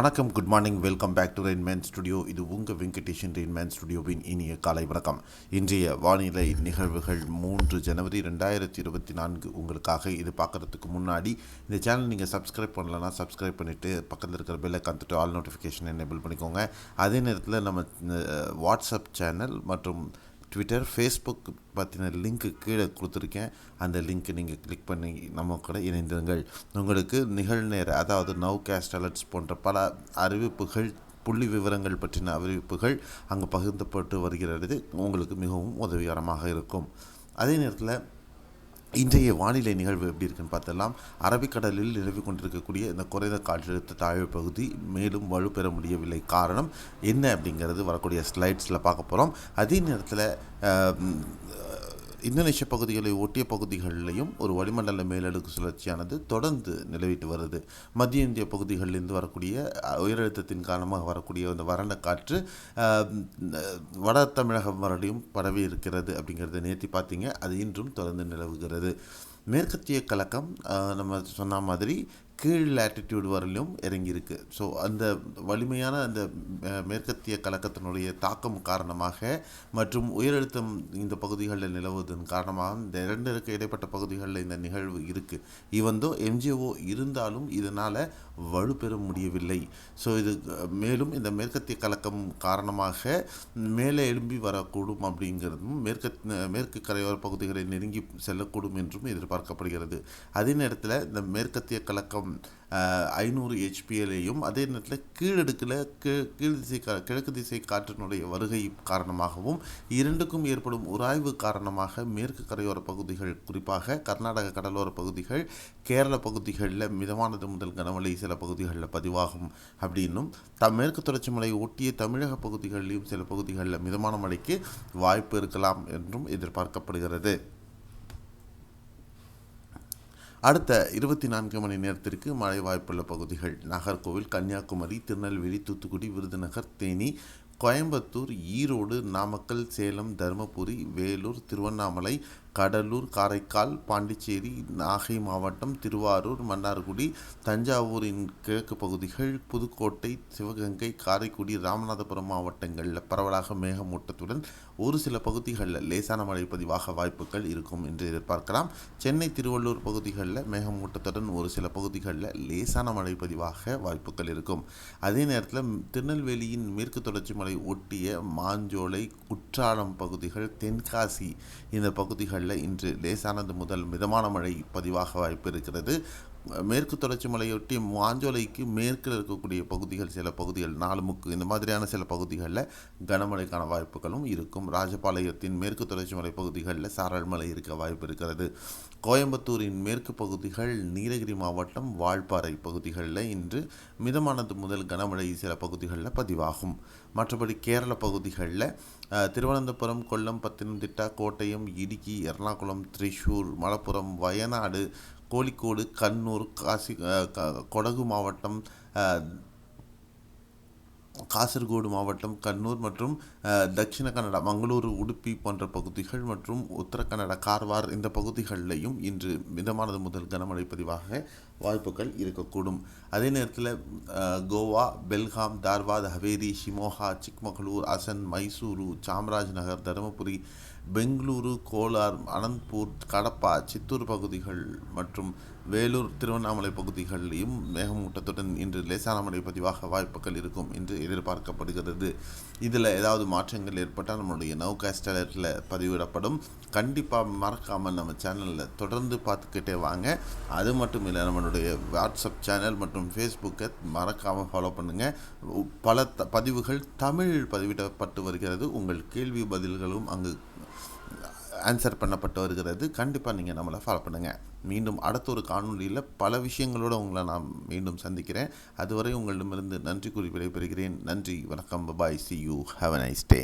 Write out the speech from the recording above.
வணக்கம் good morning welcome back to Rainman studio இது உங்கள் வெங்கடேஷன் ரெயின்மேன் ஸ்டுடியோவின் இனிய காலை வணக்கம். இன்றைய வானிலை நிகழ்வுகள் மூன்று ஜனவரி ரெண்டாயிரத்தி இருபத்தி நான்கு. உங்களுக்காக இது பார்க்குறதுக்கு முன்னாடி இந்த சேனல் நீங்கள் சப்ஸ்கிரைப் பண்ணலன்னா சப்ஸ்கிரைப் பண்ணிவிட்டு பக்கத்தில் இருக்கிற பெல்லை காத்துட்டு ஆல் நோட்டிஃபிகேஷன் எனேபிள் பண்ணிக்கோங்க. அதே நேரத்தில் நம்ம வாட்ஸ்அப் சேனல் மற்றும் ட்விட்டர் ஃபேஸ்புக் பற்றின லிங்க்கு கீழே கொடுத்துருக்கேன். அந்த லிங்க்கை நீங்கள் கிளிக் பண்ணி நம்ம கூட இணைந்திருங்கள். உங்களுக்கு நிகழ்நேர அதாவது நவ் கேஸ்ட் அலர்ட்ஸ் போன்ற பல அறிவிப்புகள் புள்ளி விவரங்கள் பற்றின அறிவிப்புகள் அங்கே பகிர்ந்தப்பட்டு வருகிறது. உங்களுக்கு மிகவும் உதவிகரமாக இருக்கும். அதே நேரத்தில் இன்றைய வானிலை நிகழ்வு எப்படி இருக்குன்னு பார்த்தலாம் அரபிக்கடலில் நிலவி கொண்டிருக்கக்கூடிய இந்த குறைந்த காற்றழுத்த தாழ்வு பகுதி மேலும் வலுப்பெற முடியவில்லை. காரணம் என்ன அப்படிங்கிறது வரக்கூடிய ஸ்லைட்ஸில் பார்க்க போகிறோம் அதே நேரத்தில் இந்தோனேஷிய பகுதிகளை ஒட்டிய பகுதிகளிலையும் ஒரு வளிமண்டல மேலடுக்கு சுழற்சியானது தொடர்ந்து நிலவிட்டு வருது. மத்திய இந்திய பகுதிகளிலிருந்து வரக்கூடிய உயரழுத்தத்தின் காரணமாக வரக்கூடிய அந்த வறண்ட காற்று வட தமிழகம் வரலையும் பரவி இருக்கிறது அப்படிங்கிறத நேர்த்தி பார்த்தீங்க. அது இன்றும் தொடர்ந்து நிலவுகிறது. மேற்கத்திய கலக்கம் நம்ம சொன்ன மாதிரி கீழ் லேட்டிடியூட் வரலையும் இறங்கியிருக்கு. ஸோ அந்த வலிமையான அந்த மேற்கத்திய கலக்கத்தினுடைய தாக்கம் காரணமாக மற்றும் உயரழுத்தம் இந்த பகுதிகளில் நிலவுவதன் காரணமாக இந்த இரண்டிற்கு இடைப்பட்ட பகுதிகளில் இந்த நிகழ்வு இருக்குது ஈவந்தோ எம்ஜிஓ இருந்தாலும் இதனால் வலுப்பெற முடியவில்லை. ஸோ இது மேலும் இந்த மேற்கத்திய கலக்கம் காரணமாக மேலே எழும்பி வரக்கூடும் அப்படிங்கிறதும் மேற்கு மேற்கு கரையோர பகுதிகளை நெருங்கி செல்லக்கூடும் என்றும் எதிர்பார்க்கப்படுகிறது. அதே நேரத்தில் இந்த மேற்கத்திய கலக்கம் ஐநூறு ஹெச்பிஎலையும் அதே நேரத்தில் கீழடுக்கில் கீ கீழ் திசை கா கிழக்கு திசை காற்றினுடைய வருகை காரணமாகவும் இரண்டுக்கும் ஏற்படும் உராய்வு காரணமாக மேற்கு கரையோர பகுதிகள் குறிப்பாக கர்நாடக கடலோர பகுதிகள் கேரள பகுதிகளில் மிதமானது முதல் கனமழை சில பகுதிகளில் பதிவாகும். அப்படின்னும் த மேற்கு தொடர்ச்சி மலை ஒட்டிய தமிழக பகுதிகளிலும் சில பகுதிகளில் மிதமான மழைக்கு வாய்ப்பு இருக்கலாம் என்றும் எதிர்பார்க்கப்படுகிறது. அடுத்த இருபத்தி நான்கு மணி நேரத்திற்கு மழை வாய்ப்புள்ள பகுதிகள் நாகர்கோவில் கன்னியாகுமரி திருநெல்வேலி தூத்துக்குடி விருதுநகர் தேனி கோயம்புத்தூர் ஈரோடு நாமக்கல் சேலம் தருமபுரி வேலூர் திருவண்ணாமலை கடலூர் காரைக்கால் பாண்டிச்சேரி நாகை மாவட்டம் திருவாரூர் மன்னார்குடி தஞ்சாவூரின் கிழக்கு பகுதிகள் புதுக்கோட்டை சிவகங்கை காரைக்குடி ராமநாதபுரம் மாவட்டங்களில் பரவலாக மேகமூட்டத்துடன் ஒரு சில பகுதிகளில் லேசான மழை பதிவாக வாய்ப்புகள் இருக்கும் என்று எதிர்பார்க்கலாம். சென்னை திருவள்ளூர் பகுதிகளில் மேகமூட்டத்துடன் ஒரு சில பகுதிகளில் லேசான மழை பதிவாக வாய்ப்புகள் இருக்கும். அதே நேரத்தில் திருநெல்வேலியின் மேற்கு தொடர்ச்சி மலை ஒட்டிய மாஞ்சோலை குற்றாலம் பகுதிகள் தென்காசி இந்த பகுதிகளில் இன்று லேசானது முதல் மிதமான மழை பதிவாக வாய்ப்பு இருக்கிறது. மேற்கு தொடர்ச்சி மலையொட்டி மாஞ்சோலைக்கு மேற்கில் இருக்கக்கூடிய பகுதிகள் சில பகுதிகள் நாலுமுக்கு இந்த மாதிரியான சில பகுதிகளில் கனமழைக்கான வாய்ப்புகளும் இருக்கும். ராஜபாளையத்தின் மேற்கு தொடர்ச்சி மலை பகுதிகளில் சாரல் மலை இருக்க வாய்ப்பு இருக்கிறது. கோயம்புத்தூரின் மேற்கு பகுதிகள் நீலகிரி மாவட்டம் வால்பாறை பகுதிகளில் இன்று மிதமானது முதல் கனமழை சில பகுதிகளில் பதிவாகும். மற்றபடி கேரள பகுதிகளில் திருவனந்தபுரம் கொல்லம் பத்தனம்திட்டா கோட்டயம் இடுக்கி எர்ணாகுளம் திரிஷூர் மலப்புரம் வயநாடு கோழிக்கோடு கண்ணூர் காசி க- கொடகு மாவட்டம் காசர்கோடு மாவட்டம் கண்ணூர் மற்றும் தட்சிண கன்னடா மங்களூரு உடுப்பி போன்ற பகுதிகள் மற்றும் உத்தர கன்னடா கார்வார் இந்த பகுதிகளிலையும் இன்று மிதமானது முதல் கனமழை பதிவாக வாய்ப்புகள் இருக்கக்கூடும். அதே நேரத்தில் கோவா பெல்காம் தார்வாத் ஹவேரி ஷிமோகா சிக்மகளூர் அசன் மைசூரு சாம்ராஜ்நகர் தருமபுரி பெங்களூரு கோலார் அனந்த்பூர் கடப்பா சித்தூர் பகுதிகள் மற்றும் வேலூர் திருவண்ணாமலை பகுதிகளிலும் மேகமூட்டத்துடன் இன்று லேசான மழை பதிவாக வாய்ப்புகள் இருக்கும் என்று எதிர்பார்க்கப்படுகிறது. இதில் ஏதாவது மாற்றங்கள் ஏற்பட்டால் நம்மளுடைய நௌகாஸ்ட் அலர்ட்டில் பதிவிடப்படும். கண்டிப்பாக மறக்காமல் நம்ம சேனலில் தொடர்ந்து பார்த்துக்கிட்டே வாங்க. அது மட்டும் இல்லை நம்மளுடைய வாட்ஸ்அப் சேனல் மற்றும் ஃபேஸ்புக்கை மறக்காமல் ஃபாலோ பண்ணுங்கள் பல த பதிவுகள் தமிழில் பதிவிடப்பட்டு வருகிறது. உங்கள் கேள்வி பதில்களும் அங்கு ஆன்சர் பண்ணப்பட்டு வருகிறது. கண்டிப்பாக நீங்கள் நம்மளை ஃபாலோ பண்ணுங்கள் மீண்டும் அடுத்த ஒரு காணொளியில் பல விஷயங்களோடு உங்களை நான் மீண்டும் சந்திக்கிறேன். அதுவரை உங்களிடமிருந்து நன்றி கூறி விடைபெறுகிறேன். நன்றி வணக்கம். Bye see you have a nice day